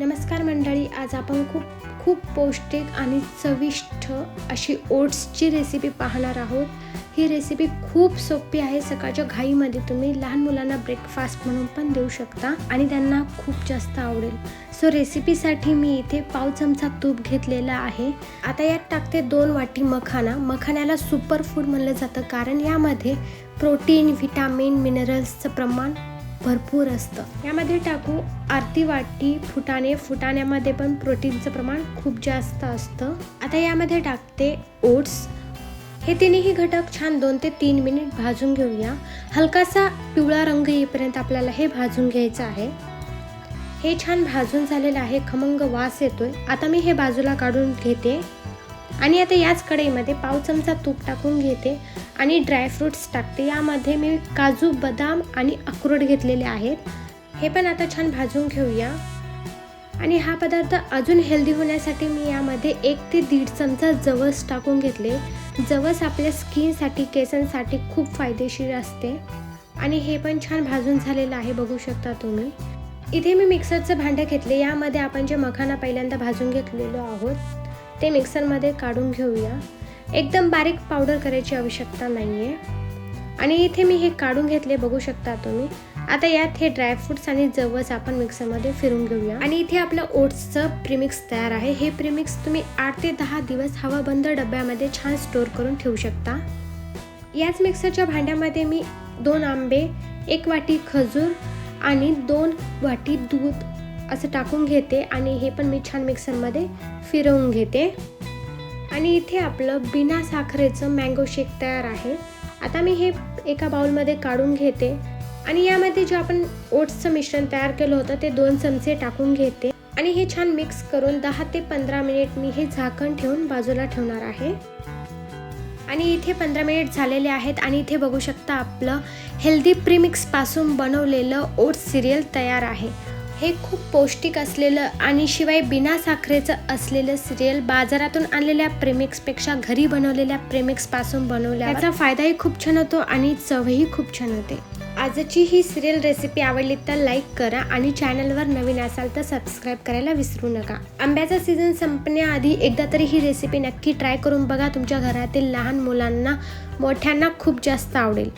नमस्कार मंडळी आज आपण खूप खूप पौष्टिक आणि चविष्ट अशी ओट्सची रेसिपी पाहणार आहोत. ही रेसिपी खूप सोपी आहे. सकाळच्या घाईमध्ये तुम्ही लहान मुलांना ब्रेकफास्ट म्हणून पण देऊ शकता आणि त्यांना खूप जास्त आवडेल. सो रेसिपीसाठी मी इथे पाव चमचा तूप घेतलेला आहे. आता यात टाकते दोन वाटी मखाना. मखाण्याला सुपर फूड म्हणलं जातं कारण यामध्ये प्रोटीन व्हिटॅमिन मिनरल्सचं प्रमाण भरपूर असतं. यामध्ये टाकू अर्धी वाटी फुटाणे. फुटाण्यामध्ये पण प्रोटीनचं प्रमाण खूप जास्त असतं. आता यामध्ये टाकते ओट्स. हे तिन्ही घटक छान दोन ते तीन मिनिट भाजून घेऊया. हलकासा पिवळा रंग येईपर्यंत आपल्याला हे भाजून घ्यायचं आहे. हे छान भाजून झालेलं आहे. खमंग वास येतोय. आता मी हे बाजूला काढून घेते. आणि आता याच कढईमध्ये पाव चमचा तूप टाकून घेते आणि ड्रायफ्रूट्स टाकते. यामध्ये मी काजू बदाम आणि अक्रोड घेतलेले आहेत. हे पण आता छान भाजून घेऊया. आणि हा पदार्थ अजून हेल्दी होण्यासाठी मी यामध्ये एक ते दीड चमचा जवस टाकून घेतले. जवस आपल्या स्किनसाठी केसांसाठी खूप फायदेशीर असते. आणि हे पण छान भाजून झालेलं आहे बघू शकता तुम्ही. इथे मी मिक्सरचं भांडं घेतले. यामध्ये आपण जे मखाना पहिल्यांदा भाजून घेतलेलो आहोत ते मिक्सरमध्ये काढून घेऊया. एकदम बारीक पावडर करायची आवश्यकता नाही आहे आणि इथे मी हे काढून घेतले बघू शकता तुम्ही. आता यात हे ड्रायफ्रुट्स आणि जवस आपण मिक्सरमध्ये फिरून घेऊया. आणि इथे आपलं ओट्सचं प्रिमिक्स तयार आहे. हे प्रिमिक्स तुम्ही आठ ते दहा दिवस हवाबंद डब्यामध्ये छान स्टोअर करून ठेवू शकता. याच मिक्सरच्या भांड्यामध्ये मी दोन आंबे एक वाटी खजूर आणि दोन वाटी दूध असं टाकून घेते आणि हे पण मी छान मिक्सरमध्ये फिरवून घेते. आणि इथे आपलं बिना साखरेचं मँगो शेक तयार आहे. आता मी हे एका बाउलमध्ये काढून घेते. आणि यामध्ये जे आपण ओट्सचं मिश्रण तयार केलं होतं ते दोन चमचे टाकून घेते. आणि हे छान मिक्स करून दहा ते पंधरा मिनिट मी हे झाकण ठेवून बाजूला ठेवणार आहे. आणि इथे पंधरा मिनिट झालेले आहेत आणि इथे बघू शकता आपलं हेल्दी प्रीमिक्सपासून बनवलेलं ओट्स सिरियल तयार आहे. हे खूप पौष्टिक असलेलं आणि शिवाय बिना साखरेचं असलेलं सिरियल बाजारातून आणलेल्या प्रेमिक्सपेक्षा घरी बनवलेल्या प्रेमिक्सपासून बनवल्या याचा फायदाही खूप छान होतो आणि चवही खूप छान होते. आजची ही सिरियल रेसिपी आवडली तर लाईक करा आणि चॅनलवर नवीन असाल तर सबस्क्राईब करायला विसरू नका. आंब्याचा सीझन संपण्याआधी एकदा तरी ही रेसिपी नक्की ट्राय करून बघा. तुमच्या घरातील लहान मुलांना मोठ्यांना खूप जास्त आवडेल.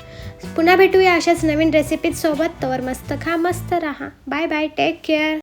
पुन्हा भेटूया अशाच नवीन रेसिपीसोबत तवर मस्त खा मस्त राहा. Bye bye take care